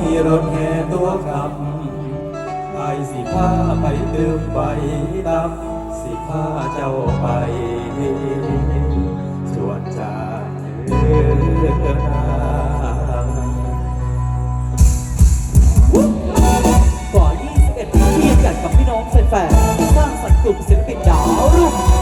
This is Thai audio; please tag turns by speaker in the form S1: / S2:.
S1: มีรถแห่ตัวกำไปสิพาไปเติมไปดำสิพาเจ้าไปจวนจาเธอ
S2: กว่า21ปีที่จัดกับพี่น้องแฟนสร้างสรรค์กลุ่มศิลปินดาวรุ่ง